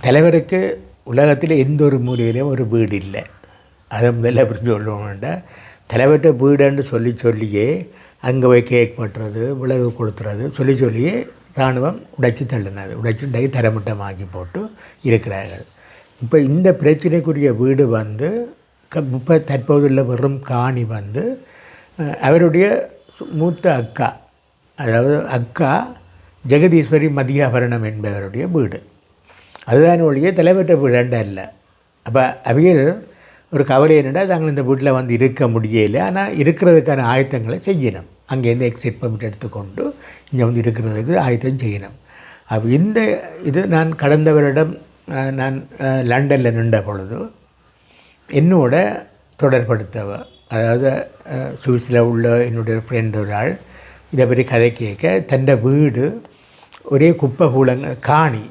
தலைவருக்கு உலகத்தில் எந்த ஒரு மூலையிலையும் ஒரு வீடு இல்லை. அதை முதல்ல புரிஞ்சு கொள்ளணும்னா தலைவர்கிட்ட வீடுன்னு சொல்லி சொல்லியே அங்கே போய் கேக் பட்டுறது விலகு கொடுத்துறது சொல்லி சொல்லியே இராணுவம் உடைச்சி தள்ளினது. உடைச்சி டை தரமட்டமாக்கி போட்டு இருக்கிறார்கள். இப்போ இந்த பிரச்சனைக்குரிய வீடு வந்து க இப்போ தற்போதுள்ள வெறும் காணி வந்து அவருடைய சு- மூத்த அக்கா அதாவது அக்கா ஜெகதீஸ்வரி மதியாபரணம் என்பவருடைய வீடு. அதுதான் ஒழிய தலைவர்கிட்ட வீடு இல்லை. அப்போ அவைகள் ஒரு கவலை என்னென்னா தாங்கள் இந்த வீட்டில் வந்து இருக்க முடியல. ஆனால் இருக்கிறதுக்கான ஆயத்தங்களை செய்யணும். அங்கேருந்து எக்ஸிட் பர்மிட் எடுத்துக்கொண்டு இங்கே வந்து இருக்கிறதுக்கு ஆயத்தம் செய்யணும். அப்போ இந்த இது நான் கடந்த வருடம் நான் லண்டனில் நின்ற பொழுது என்னோட தொடர்படுத்தவ அதாவது சுவிஸில் உள்ள என்னுடைய ஃப்ரெண்ட் ஒரு ஆள் இதை பற்றி கதை கேட்க தன்னை வீடு ஒரே குப்பை கூலங்க காணி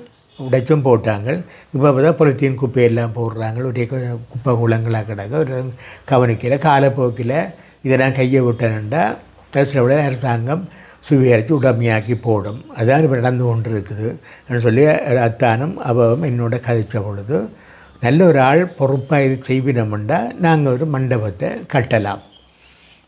உடைச்சும் போட்டாங்க இப்போ தான் பொலித்தீன் குப்பையெல்லாம் போடுறாங்க ஒரே குப்பை குளங்களாக கிடக்க. ஒரு கவனிக்கல காலப்போக்கில் இதை நான் கையை விட்டேன்டா விட அரசாங்கம் சுவீகரித்து உடமையாக்கி போடும். அதான் இப்போ நடந்து கொண்டு இருக்குது சொல்லி அத்தானும் அவவும் என்னோட கதைச்ச பொழுது நல்ல ஒரு ஆள் பொறுப்பாக இது செய்வினோம்னா நாங்கள் ஒரு மண்டபத்தை கட்டலாம்.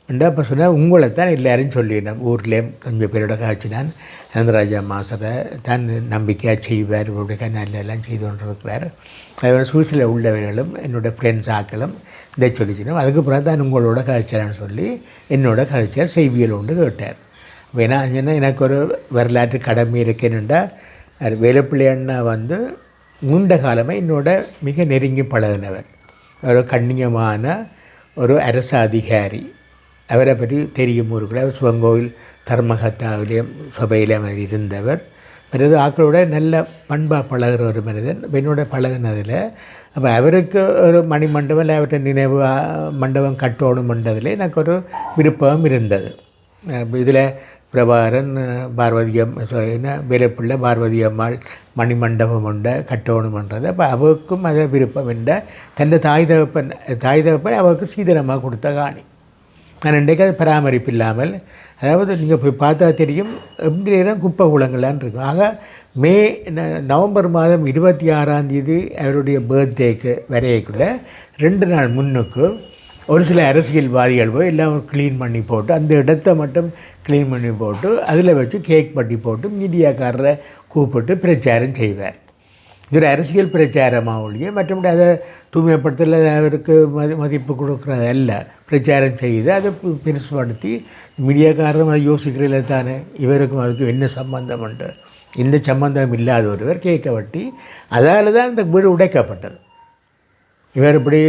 ரெண்டா அப்போ சொன்னால் உங்களைத்தான் எல்லாரும் சொல்லினோம் ஊர்லேயும் கொஞ்சம் பேரோட காய்ச்சி நான் நந்தராஜா மாசரை தான் நம்பிக்கையாக செய்வார். இவருடைய நல்ல எல்லாம் செய்து கொண்டிருக்கிறார். அதே சுவிஸில் உள்ளவர்களும் என்னோடய ஃப்ரெண்ட்ஸ் ஆக்களும் இதை சொல்லிச்சினோம். அதுக்கப்புறம் தான் உங்களோட காய்ச்சலான்னு சொல்லி என்னோட காய்ச்சல் செய்வியல் உண்டு கேட்டார். வேணா சொன்னால் எனக்கு ஒரு வரலாற்று கடமை இருக்கேன்னுண்டா வேலுப்பிள்ளை அண்ணா வந்து நீண்ட காலமாக என்னோட மிக நெருங்கி பழகினவர். ஒரு கண்ணியமான ஒரு அரசு அதிகாரி. அவரை பற்றி தெரியும் ஊருக்குள்ள அவர் சிவங்கோவில் தர்மகத்தாவிலே சபையிலேயும் அவர் இருந்தவர் பிறகு ஆக்களோட நல்ல பண்பாக பழகிற ஒரு மனிதன் பெண்ணோட பழகினதில். அப்போ அவருக்கு ஒரு மணிமண்டபம் இல்லை அவர்கிட்ட நினைவு ஆ, மண்டபம் கட்டணும்ன்றதில் எனக்கு ஒரு விருப்பம் இருந்தது. இதில் பிரபாகரன் பார்வதி அம்மா வேலைப்பிள்ளை பார்வதி அம்மாள் மணிமண்டபம் உண்ட கட்டணுமன்றது அப்போ அவருக்கும் அதை விருப்பம் என்ற தன் தாய் தகப்பன் தாய் தகப்பன் அவருக்கு சீதனமாக கொடுத்த காணி. நான் இன்றைக்கு அது பராமரிப்பு இல்லாமல் அதாவது நீங்கள் போய் பார்த்தா தெரியும் எந்த நேரம் குப்பை குளங்களான் இருக்கும் ஆக மே நவம்பர் மாதம் இருபத்தி ஆறாம் தேதி அவருடைய பர்த்டேக்கு வரையக்குள்ள ரெண்டு நாள் முன்னுக்கு ஒரு சில அரசியல்வாதிகள் போய் எல்லாம் க்ளீன் பண்ணி போட்டு அந்த இடத்த மட்டும் க்ளீன் பண்ணி போட்டு அதில் வச்சு கேக் பட்டி போட்டு மீடியாக்காரரை கூப்பிட்டு பிரச்சாரம் செய்வார். இது ஒரு அரசியல் பிரச்சாரமாக ஒழிய மற்றபடி அதை தூய்மைப்படுத்தல அவருக்கு மதி மதிப்பு கொடுக்குறது அல்ல. பிரச்சாரம் செய்து அதை பெருசுபடுத்தி மீடியாக்காரரும் அதை யோசிக்கிறதில்ல தானே. இவருக்கும் அதுக்கும் என்ன சம்பந்தம் உண்டு? எந்த சம்பந்தம் இல்லாத ஒருவர் கேட்க வட்டி அதால் தான் இந்த வீடு உடைக்கப்பட்டது. இவர் இப்படி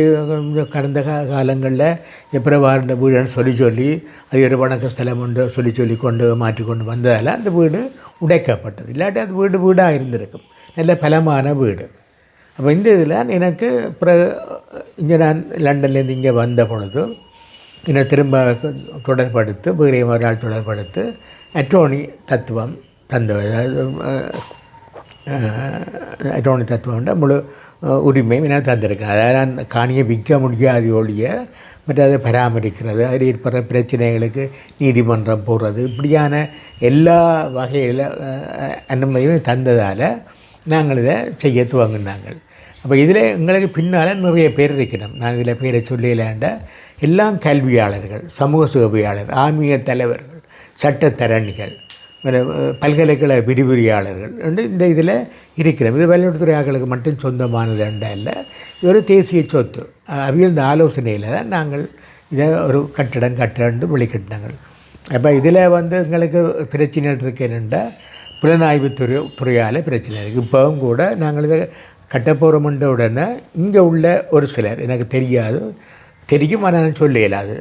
கடந்த காலங்களில் எப்படி வாழ்ந்த வீடுன்னு சொல்லி சொல்லி அது ஒரு வணக்க ஸ்தலம் உண்டு சொல்லி சொல்லி கொண்டு மாற்றி கொண்டு வந்ததால் அந்த வீடு உடைக்கப்பட்டது. இல்லாட்டி அந்த வீடு வீடாக இருந்திருக்கும். நல்ல பலமான வீடு. அப்போ இந்த இதில் எனக்கு பிறகு இங்கே நான் லண்டன்லேருந்து இங்கே வந்த பொழுது என்னை திரும்ப தொடர்படுத்து வேறு ஒரு நாள் தொடர்படுத்து அட்டோனி தத்துவம் தந்த அட்டோனி தத்துவம்ன்ற முழு உரிமையும் நான் தந்திருக்கேன் அதாவது நான் காணியை விற்க முடியாத ஒழிய மற்ற அதை பராமரிக்கிறது அதில் ஏற்படுற பிரச்சனைகளுக்கு நீதிமன்றம் போடுறது. இப்படியான எல்லா வகையில் அனுமதியும் தந்ததால் நாங்கள் இதை செய்ய துவங்கினாங்க அப்போ இதில் எங்களுக்கு பின்னால் நிறைய பேர் இருக்கணும். நான் இதில் பேரை சொல்லலாண்ட எல்லாம் கல்வியாளர்கள் சமூக சேவையாளர் ஆன்மீக தலைவர்கள் சட்டத்தரணிகள் பல்கலைக்கழக விரிவுரையாளர்கள் இந்த இதில் இருக்கிறோம் இது வெளியுறவுத்துறை ஆட்களுக்கு மட்டும் சொந்தமானது அண்ட இல்லை இது ஒரு தேசிய சொத்து. அவியல் இந்த ஆலோசனையில் தான் நாங்கள் இதை ஒரு கட்டிடம் கட்டண்டு வெளிக்கட்டினாங்கள் அப்போ இதில் வந்து எங்களுக்கு பிரச்சனை இருக்கு புலனாய்வு துறை துறையால் பிரச்சனை இருக்குது இப்போவும் கூட நாங்கள் இதை கட்டப்போகிறோம்ன்ற உடனே இங்கே உள்ள ஒரு சிலர் எனக்கு தெரியாது. தெரியும் ஆனால் சொல்ல இயலாது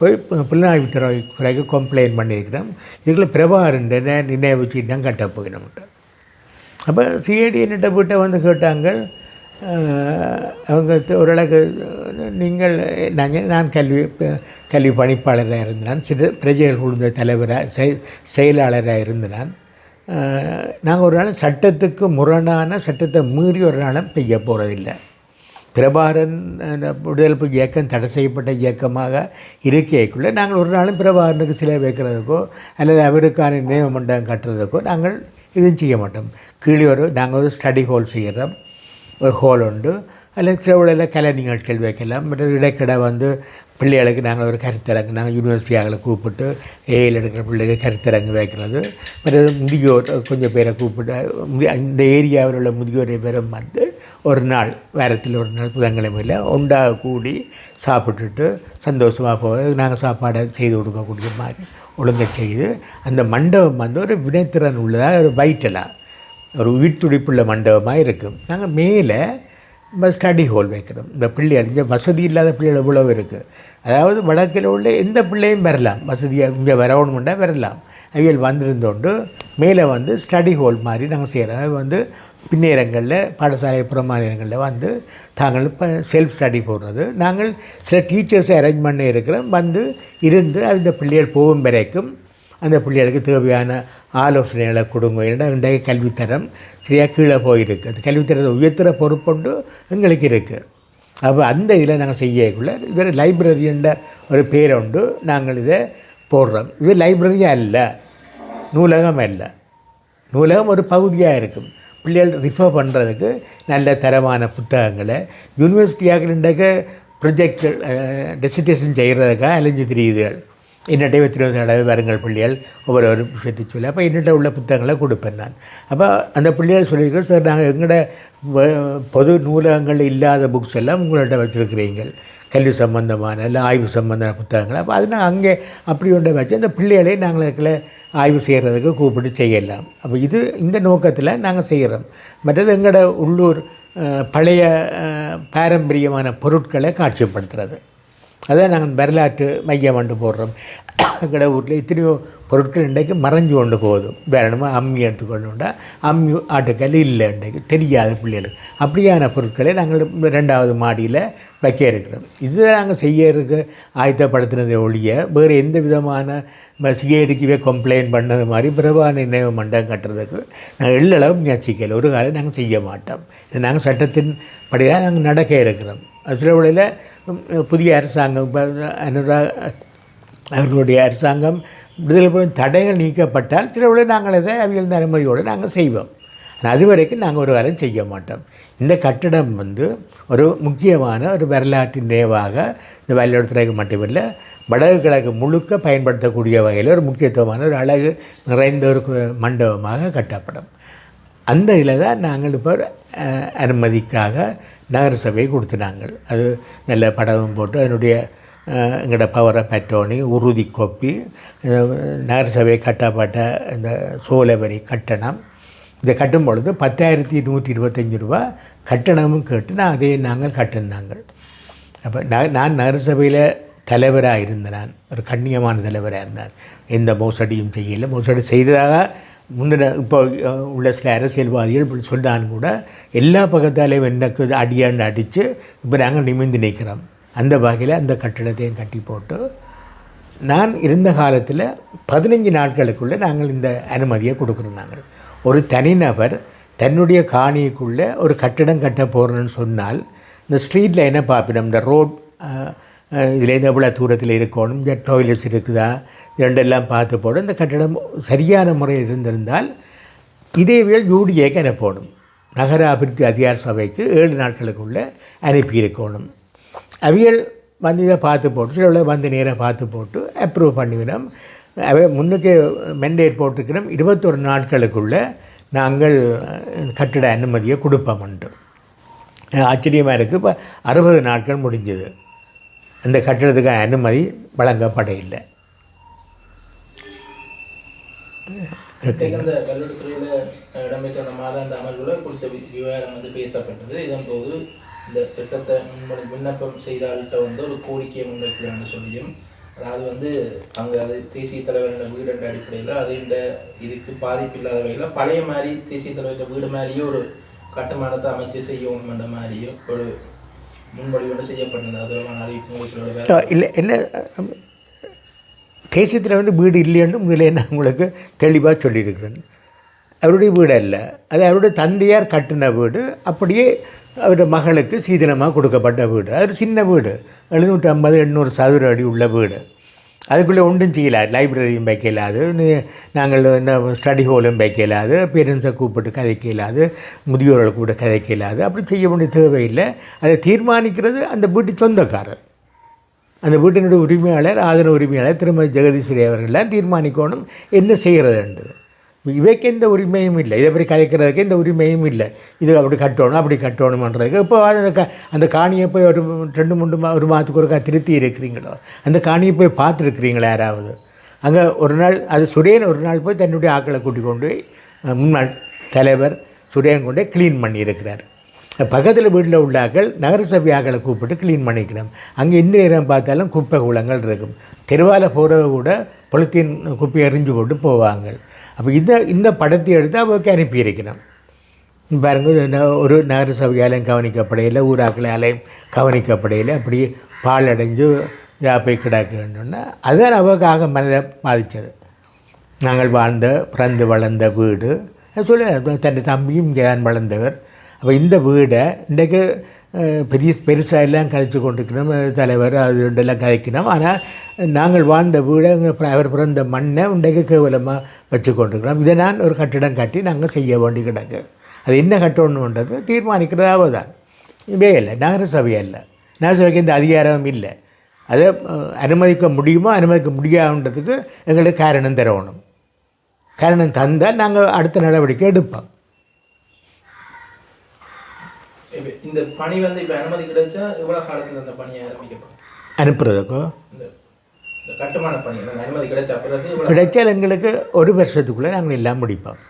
புலனாய்வு துறை துறைக்கு கம்ப்ளைண்ட் பண்ணியிருக்கிறோம் இதில் பிரபாகரன் நினைவு சீட்டம் கட்டப்போகிறோம்ட்டு அப்போ சிஐடி என்னட்ட வீட்டை வந்து கேட்டாங்க அவங்க ஓரளவுக்கு நீங்கள் நாங்கள் நான் கல்வி கல்வி பணிப்பாளராக இருந்தேன். சிறு பிரஜைகள் குழுந்த தலைவராக செய செயலாளராக இருந்தேன். நாங்கள் ஒரு நாள் சட்டத்துக்கு முரணான சட்டத்தை மீறி ஒரு நாளும் செய்ய போகிறதில்லை பிரபாகரன் விடுதலை புலி இயக்கம் தடை செய்யப்பட்ட இயக்கமாக இருக்கைக்குள்ளே நாங்கள் ஒரு நாளும் பிரபாகரனுக்கு சிலை வைக்கிறதுக்கோ அல்லது அவருக்கான நினைவு மண்டபம் கட்டுறதுக்கோ நாங்கள் இதுவும் செய்ய மாட்டோம். கீழே ஒரு நாங்கள் ஒரு ஸ்டடி ஹால் செய்கிறோம். ஒரு ஹால் உண்டு. அதில் திருவிழையில் கலை நிகழ்ச்சிகள் வைக்கலாம். மற்றது இடைக்கடை வந்து பிள்ளைகளுக்கு நாங்கள் ஒரு கருத்தரங்கு நாங்கள் யூனிவர்சிட்டியாகளை கூப்பிட்டு ஏயில் எடுக்கிற பிள்ளைகள் கருத்தரங்கு வைக்கிறது. மற்றது முதியோர் கொஞ்சம் பேரை கூப்பிட்டு இந்த ஏரியாவில் உள்ள முதியோரை பேரும் வந்து ஒரு நாள் வாரத்தில் ஒரு நாள் புதன்கிழமையில் ஒன்றாக கூடி சாப்பிட்டுட்டு சந்தோஷமாக போக நாங்கள் சாப்பாடை செய்து கொடுக்கக்கூடிய மாதிரி ஒழுங்கை செய்து அந்த மண்டபம் வந்து ஒரு வினைத்திறன் உள்ளதாக ஒரு வைட்டலாக ஒரு உயிர் துடிப்புள்ள மண்டபமாக இருக்கும். நாங்கள் மேலே ஸ்டடி ஹால் வைக்கிறோம் இந்த பிள்ளைகள் இங்கே வசதி இல்லாத பிள்ளைகள் இவ்வளவு இருக்குது அதாவது வடக்கில் உள்ள எந்த பிள்ளையும் வரலாம். வசதியாக இங்கே வரணுமெண்டா வரலாம். அவியல் வந்திருந்தோண்டு மேலே வந்து ஸ்டடி ஹால் மாதிரி நாங்கள் செய்கிறோம் அது வந்து பின்னேரங்களில் பாடசாலை புறமாநிலங்களில் வந்து தாங்கள் இப்போ செல்ஃப் ஸ்டடி போடுறது. நாங்கள் சில டீச்சர்ஸை அரேஞ்ச் பண்ணி இருக்கிறோம். வந்து இருந்து அந்த பிள்ளைகள் போகும் வரைக்கும் அந்த பிள்ளைகளுக்கு தேவையான ஆலோசனைகளை கொடுங்க. ஏன்னா இன்றைய கல்வித்தரம் சரியாக கீழே போயிருக்கு. அந்த கல்வித்தரத்தை உயர்த்துகிற பொறுப்புண்டு எங்களுக்கு இருக்குது அப்போ அந்த இதில் நாங்கள் செய்யக்குள்ள இவர் லைப்ரரின்ற ஒரு பேரை உண்டு. நாங்கள் இதை போடுறோம். இது லைப்ரரியாக அல்ல நூலகம் அல்ல. நூலகம் ஒரு பகுதியாக இருக்கும். பிள்ளைகள் ரிஃபர் பண்ணுறதுக்கு நல்ல தரமான புத்தகங்களை யூனிவர்சிட்டியாக இன்றைக்கு ப்ரொஜெக்ட் டெசிடேஷன் செய்கிறதுக்காக அலைஞ்சு தெரியுதுகள். என்னட்டே இருபத்தி நடவு வருங்கள் பிள்ளைகள். ஒவ்வொரு ஒரு விஷயத்தை சொல்லி. அப்போ என்னட்ட உள்ள புத்தகங்களை கொடுப்பேன் நான். அப்போ அந்த பிள்ளைகள் சொல்லியிருக்கோம் சார் நாங்கள் எங்களோட பொது நூலகங்கள் இல்லாத புக்ஸ் எல்லாம் உங்கள்கிட்ட வச்சுருக்கிறீங்க கல்வி சம்பந்தமான இல்லை ஆய்வு சம்பந்தமான புத்தகங்கள். அப்போ அது நான் அங்கே அப்படி ஒன்றை வச்சு அந்த பிள்ளைகளே நாங்கள் ஆய்வு செய்கிறதுக்கு கூப்பிட்டு செய்யலாம். அப்போ இது இந்த நோக்கத்தில் நாங்கள் செய்கிறோம் மற்றது எங்களோட உள்ளூர் பழைய பாரம்பரியமான பொருட்களை காட்சிப்படுத்துறது. அதான் நாங்கள் வரலாற்று மையம் வந்து போடுறோம். எங்களோட ஊரில் எத்தனையோ பொருட்கள் இன்றைக்கு மறைஞ்சு கொண்டு போகுது. வேணுமா அம்மி எடுத்துக்கொண்டுண்டா. அம்மி ஆட்டுக்கல் இல்லை இன்றைக்கு. தெரியாத பிள்ளைகளுக்கு. அப்படியான பொருட்களை நாங்கள் ரெண்டாவது மாடியில் வைக்க இருக்கிறோம். இது நாங்கள் செய்யறதுக்கு ஆயத்தப்படுத்தினதை ஒழிய வேறு எந்த விதமான சிஐடிக்குவே கம்ப்ளைண்ட் பண்ணது மாதிரி பிரபா நினைவு மண்டபம் கட்டுறதுக்கு நாங்கள் எள்ளளவு முயற்சிக்கல. ஒரு காலம் நாங்கள் செய்ய மாட்டோம். நாங்கள் சட்டத்தின் படியாக நாங்கள் நடக்க இருக்கிறோம். சில வேளையில் புதிய அரசாங்கம் இப்போ அவர்களுடைய அரசாங்கம் விடுதலை போய் தடைகள் நீக்கப்பட்டால் சில வேளை நாங்கள் அதை அவியல் அனுமதியோடு நாங்கள் செய்வோம். ஆனால் அது வரைக்கும் நாங்கள் ஒரு வேலையும் செய்ய மாட்டோம். இந்த கட்டிடம் வந்து ஒரு முக்கியமான ஒரு வரலாற்று நினைவாக இந்த வயலோடத்துறைக்கு மட்டுமில்லை வடகு கிழக்கு முழுக்க பயன்படுத்தக்கூடிய வகையில் ஒரு முக்கியத்துவமான ஒரு அழகு நிறைந்த ஒரு மண்டபமாக கட்டப்படும். அந்த இதில் தான் நாங்கள் இப்போ அனுமதிக்காக நகரசபை கொடுத்து நாங்கள். அது நல்ல படமும் போட்டு அதனுடைய எங்களோட பவரை பற்றோனி உறுதி கொப்பி நகரசபை நகர சபை கட்டப்பட்ட இந்த சோழவரி கட்டணம் இதை கட்டும் பொழுது பத்தாயிரத்தி நூற்றி இருபத்தஞ்சி ரூபா கட்டணமும் கேட்டு நான் அதை நாங்கள் கட்டினாங்கள் அப்போ நான் நான் நகரசபையில் தலைவராக இருந்தேன் நான் ஒரு கண்ணியமான தலைவராக இருந்தேன். எந்த மோசடியும் செய்யலை. மோசடி செய்ததாக முன்ன இப்போ உள்ள சில அரசியல்வாதிகள் இப்படி சொன்னாலும் கூட எல்லா பக்கத்தாலேயும் எனக்கு அடியாண்டு அடித்து இப்போ நாங்கள் நிமிந்து நிற்கிறோம் அந்த வகையில் அந்த கட்டிடத்தையும் கட்டி போட்டு நான் இருந்த காலத்தில் பதினஞ்சு நாட்களுக்குள்ளே நாங்கள் இந்த அனுமதியை கொடுக்குறோம் நாங்கள். ஒரு தனிநபர் தன்னுடைய காணிக்குள்ளே ஒரு கட்டிடம் கட்ட போகிறோன்னு சொன்னால் இந்த ஸ்ட்ரீட்டில் என்ன பார்ப்பிடும் இந்த ரோட் இதுலேருந்து எவ்வளோ தூரத்தில் இருக்கணும் இந்த டாய்லெட்ஸ் இருக்குதா? இது ரெண்டெல்லாம் பார்த்து போடும் இந்த கட்டிடம் சரியான முறையில் இருந்திருந்தால் இதேவியல் யூடிஏக்கு அனுப்பணும். நகர அபிவிருத்தி அதிகார சபைக்கு ஏழு நாட்களுக்குள்ளே அனுப்பியிருக்கணும். அவியல் வந்து இதை பார்த்து போட்டு சில வந்து நேராக பார்த்து போட்டு அப்ரூவ் பண்ணிவிடும். அவை முன்னுக்கு மெண்டேட் போட்டுக்கிறோம் இருபத்தொரு நாட்களுக்குள்ளே நாங்கள் கட்டிட அனுமதியை கொடுப்போம்ன்ட்டு ஆச்சரியமாக இருக்குது இப்போ அறுபது நாட்கள் முடிஞ்சது. அந்த கட்டிடத்துக்கு அனுமதி வழங்கப்பட இல்லை அந்த கல்லூரித்துறையில் இடம்பெற்ற மாதாந்த அமர்வில் குறித்த விவகாரம் வந்து பேசப்பட்டது. இதன் போது இந்த திட்டத்தை முன்மொழி விண்ணப்பம் செய்தால்கிட்ட வந்து ஒரு கோரிக்கையை முன்வைக்கலாம்னு சொல்லியும் அதாவது வந்து அங்கே அது தேசிய தலைவரின் வீடு என்ற அடிப்படையில் அது இதுக்கு பாதிப்பு இல்லாத வகையில் பழைய மாதிரி தேசிய தலைவர்கிட்ட வீடு மாதிரியே ஒரு கட்டுமானத்தை அமைச்சு செய்யணும்ன்ற மாதிரியும் ஒரு முன்மொழியோடு செய்யப்பட்டது அது அறிவிப்பு இல்லை இல்லை தேசியத்தில் வந்து வீடு இல்லைன்னு முதலே நான் உங்களுக்கு தெளிவாக சொல்லியிருக்கிறேன். அவருடைய வீடு அல்ல. அது அவருடைய தந்தையார் கட்டின வீடு. அப்படியே அவருடைய மகளுக்கு சீதனமாக கொடுக்கப்பட்ட வீடு அது சின்ன வீடு எழுநூற்றி ஐம்பது எண்ணூறு சதுர அடி உள்ள வீடு அதுக்குள்ளே ஒன்றும் செய்யலாது லைப்ரரியும் வைக்கலாது நாங்கள் என்ன ஸ்டடி ஹாலும் வைக்கலாது பேரண்ட்ஸை கூப்பிட்டு கதைக்க முதியோர்கள் கூட கதைக்கலாது அப்படி செய்ய வேண்டிய தேவையில்லை அதை தீர்மானிக்கிறது அந்த வீட்டு சொந்தக்காரர் அந்த வீட்டினுடைய உரிமையாளர் ஆதன உரிமையாளர் திருமதி ஜெகதீஸ்வரி அவர்கள்லாம் தீர்மானிக்கணும் என்ன செய்கிறதுன்றது இவைக்கு எந்த உரிமையும் இல்லை. இதை பற்றி கதைக்கிறதுக்கு எந்த உரிமையும் இல்லை. இது அப்படி கட்டணும் அப்படி கட்டணுமன்றதுக்கு இப்போ அந்த க அந்த காணியை போய் ஒரு ரெண்டு மூணு மா ஒரு மாதத்துக்கு ஒருக்கா திருத்தி இருக்கிறீங்களோ அந்த காணியை போய் பார்த்துருக்குறீங்களா யாராவது? அங்கே ஒரு நாள் அது சுரேன் ஒரு நாள் போய் தன்னுடைய ஆக்களை கூட்டிக் கொண்டு போய் முன்னாள் தலைவர் சுரேன் கொண்டு க்ளீன் பண்ணியிருக்கிறார். பக்கத்தில் வீட்டில் உள்ள ஆக்கள் நகரசபை ஆக்களை கூப்பிட்டு க்ளீன் பண்ணிக்கணும். அங்கே எந்த நேரம் பார்த்தாலும் குப்பை குளங்கள் இருக்கும். தெருவால் போகிறவ கூட பொலித்தீன் குப்பை எறிஞ்சு போட்டு போவாங்க. அப்போ இந்த இந்த படத்தை எடுத்து அவருக்கு அனுப்பியிருக்கணும் பாருங்க இது ந- ஒரு நகரசபையாலையும் கவனிக்கப்படையில் ஊராக்களாலையும் கவனிக்கப்படையில் அப்படி பாலடைஞ்சு இதாக போய் கிடக்குன்னா அதுதான் அவருக்காக மனதை பாதித்தது நாங்கள் வாழ்ந்த பிறந்து வளர்ந்த வீடு சொல்ல தன் தம்பியும் இங்கே தான் வளர்ந்தவர் அப்போ இந்த வீடை இன்றைக்கு பெரிய பெருசாக எல்லாம் கதைச்சு கொண்டிருக்கிறோம் தலைவர் அது ரெண்டெல்லாம் கதைக்கணும் ஆனால் நாங்கள் வாழ்ந்த வீடை அவர் பிறந்த மண்ணை இன்றைக்கு கேவலமாக வச்சு கொண்டிருக்கிறோம். இதை நான் ஒரு கட்டிடம் கட்டி நாங்கள் செய்ய வேண்டி கிடக்கு. அது என்ன கட்டணுன்றது தீர்மானிக்கிறதாவது தான் இதே இல்லை நகரசபை அல்ல. நகரசபைக்கு இந்த அதிகாரம் இல்லை. அதை அனுமதிக்க முடியுமோ அனுமதிக்க முடியாதுன்றதுக்கு எங்களுக்கு காரணம் தரணும். காரணம் தந்தால் நாங்கள் அடுத்த நடவடிக்கை எடுப்போம். இப்ப இந்த பணி வந்து இப்போ அனுமதி கிடைச்சா எவ்வளோ காலத்தில் அந்த பணியை ஆரம்பிக்கப்படும்? அனுப்புறதுக்கோ? இந்த கட்டுமான பணி அந்த அனுமதி கிடைச்ச பிறகு கிடைச்சால் எங்களுக்கு ஒரு வருஷத்துக்குள்ளே நாங்கள் எல்லாம் முடிப்போம்.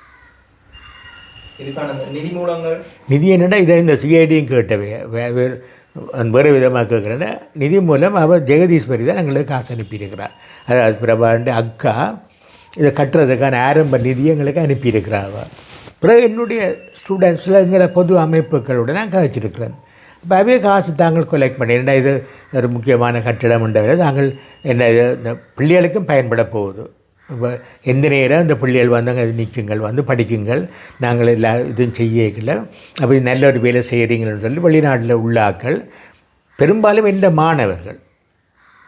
இதுக்கான நிதி மூலங்கள்? நிதி என்னடா இதை இந்த சிஐடியும் கேட்டவே. வேறு வேறு விதமாக கேட்குறேன்னா நிதி மூலம் அவர் ஜெகதீஸ்வரி தான் எங்களுக்கு காசு அனுப்பியிருக்கிறார். அதாவது பிரபாண்டு அக்கா இதை கட்டுறதுக்கான ஆரம்ப நிதி எங்களுக்கு அனுப்பியிருக்கிறா அவ பிறகு என்னுடைய ஸ்டூடெண்ட்ஸில் இங்கே பொது அமைப்புகளோட நான் கழிச்சிருக்கிறேன். இப்போ அவே காசு தாங்கள் கொலெக்ட் பண்ணி என்ன இது ஒரு முக்கியமான கட்டிடம் உண்டது தாங்கள் என்ன இது இந்த பிள்ளைகளுக்கும் பயன்பட போகுது. இப்போ எந்த நேரம் இந்த பிள்ளைகள் வந்து அங்கே நிற்குங்கள் வந்து படிக்குங்கள் நாங்கள் எல்லா இதுவும் செய்யல அப்படி நல்ல ஒரு வேலை செய்கிறீங்கன்னு சொல்லி வெளிநாட்டில் உள்ள ஆக்கள் பெரும்பாலும் இந்த மாணவர்கள்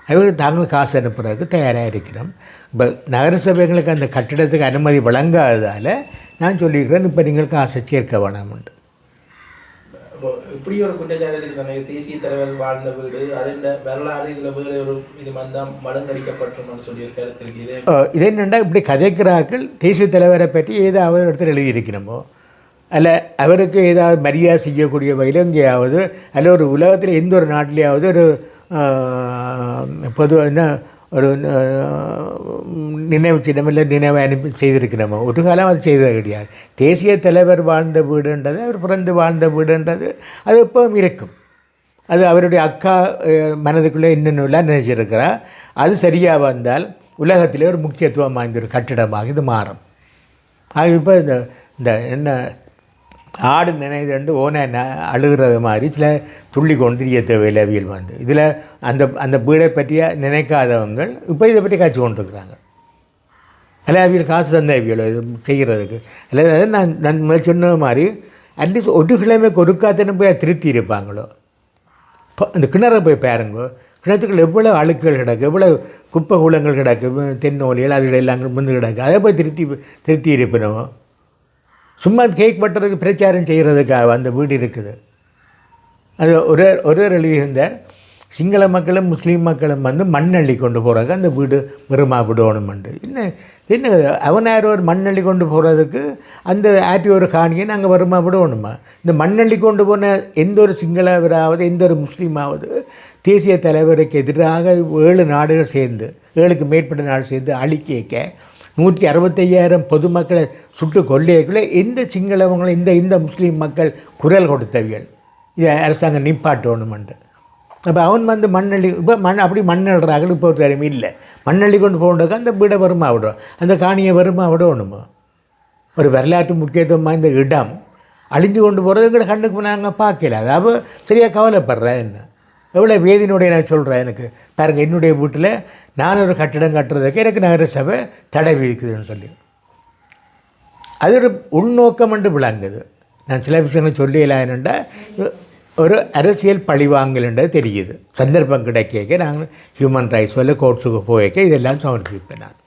அவங்க தாங்கள் காசு அனுப்புறதுக்கு தயாராக இருக்கிறோம். இப்போ நகரசபைகளுக்கு அந்த கட்டிடத்துக்கு அனுமதி வழங்காததால் நான் சொல்லியிருக்கிறேன் இப்போ நீங்கள் காசை சேர்க்க வேணாம்ன்ட்டு. இப்போ இப்படி ஒரு குற்றச்சாட்டு இருக்கிறாங்க தேசிய தலைவர் வாழ்ந்த வீடு அதில் வரலாறு இதில் வேறு ஒரு இது வந்தால் மடங்கடிக்கப்பட்டோம்னு சொல்லி ஒரு கருத்து இருக்கு. இது அஹ் இது என்னென்னா இப்படி கதைக்கிறார்கள் தேசிய தலைவரை பற்றி ஏதாவது இடத்துல எழுதியிருக்கணுமோ? அல்ல அவருக்கு ஏதாவது மரியாதை செய்யக்கூடிய வகையில் எங்கேயாவது அல்ல ஒரு உலகத்தில் எந்த ஒரு நாட்டிலேயாவது ஒரு பொது என்ன ஒரு நினைவு சின்னம் இல்லை நினைவு அனுப்பி செய்திருக்கிறோமோ ஒரு காலம் அது செய்தது கிடையாது தேசிய தலைவர் வாழ்ந்த வீடுன்றது அவர் பிறந்து வாழ்ந்த வீடுன்றது அது எப்பவும் இருக்கும் அது அவருடைய அக்கா மனதுக்குள்ளே என்னென்னலாம் நினைச்சிருக்கிறா அது சரியாக வந்தால் உலகத்திலே ஒரு முக்கியத்துவம் வாய்ந்த ஒரு கட்டிடமாக இது மாறும் ஆக இப்போ இந்த இந்த என்ன ஆடு நினைதுண்டு ஓனை அழுகிறது மாதிரி சில துள்ளி கொண்டு தெரிய தேவையிலவியல் வந்து. இதில் அந்த அந்த வீடை பற்றிய நினைக்காதவங்க இப்போ இதை பற்றி காய்ச்சி கொண்டுருக்குறாங்க. அல்ல அவியல் காசு தந்த அவியல் இது செய்கிறதுக்கு. அல்லது அதாவது நான் நான் சொன்னது சொன்ன மாதிரி அட்லீஸ்ட் ஒரு கிழமை ஒருக்காத்தனை போய் திருத்தி இருப்பாங்களோ? இப்போ அந்த கிணறை போய் பாருங்க. கிணத்துக்குள்ள எவ்வளோ அழுக்குகள் கிடக்கு எவ்வளோ குப்பை குளங்கள் கிடக்கு தென்னோலிகள் அதுகள் எல்லாம் வந்து கிடக்கு. அதை போய் திருத்தி திருத்தி இருப்பினோம்? சும்மா கேக் பட்டுறதுக்கு பிரச்சாரம் செய்கிறதுக்காக அந்த வீடு இருக்குது. அது ஒரு ஒரே எழுதியிருந்தார் சிங்கள மக்களும் முஸ்லீம் மக்களும் வந்து மண் அள்ளி கொண்டு போகிறாங்க அந்த வீடு வெறுமா என்ன என்ன அவனார் ஒரு மண் அள்ளி கொண்டு போகிறதுக்கு அந்த ஆட்டி ஒரு காணியை நாங்கள் வருமா விடணுமா? இந்த மண் அள்ளி கொண்டு போன எந்த ஒரு சிங்களவராவது எந்த ஒரு முஸ்லீமாவது தேசிய தலைவருக்கு எதிராக ஏழு நாடுகள் சேர்ந்து ஏழுக்கு மேற்பட்ட நாடு சேர்ந்து அழிக்க நூற்றி அறுபத்தையாயிரம் பொதுமக்களை சுட்டு கொள்ளையக்குள்ளே இந்த சிங்களவங்களும் இந்த இந்த முஸ்லீம் மக்கள் குரல் கொடுத்தவியல். இதை அரசாங்கம் நிப்பாட்டணுமெண்டு அப்போ அவன் வந்து மண்ணள்ளி இப்போ மண் அப்படி மண்ணள்றாங்க இப்போ ஒரு திறமை இல்லை. மண்ணள்ளி கொண்டு போகணுக்கு அந்த வீடை வருமா விடும். அந்த காணியை வருமா விடணுமா? ஒரு வரலாற்று முக்கியத்துவம் வாய்ந்த இடம். அழிஞ்சு கொண்டு போகிறது எங்களை கண்ணுக்கு நாங்கள் பார்க்கல. அதாவது சரியாக கவலைப்படுறேன் என்ன? எவ்வளோ வேதினுடைய நான் சொல்கிறேன் எனக்கு? பாருங்கள் என்னுடைய வீட்டில் நான் ஒரு கட்டிடம் கட்டுறதுக்கு எனக்கு நகரசபை தடை விதிக்குதுன்னு சொல்லி. அது ஒரு உள்நோக்கம் என்று விளங்குது. நான் சில விஷயங்கள் சொல்லலாம் ஒரு அரசியல் பழிவாங்கலுன்றது தெரியுது. சந்தர்ப்பம் கிடைக்க நாங்கள் ஹியூமன் ரைட்ஸ் வல்ல கோர்ட்ஸுக்கு போய்க்க இதெல்லாம் சமர்ப்பிப்பேன் நான்.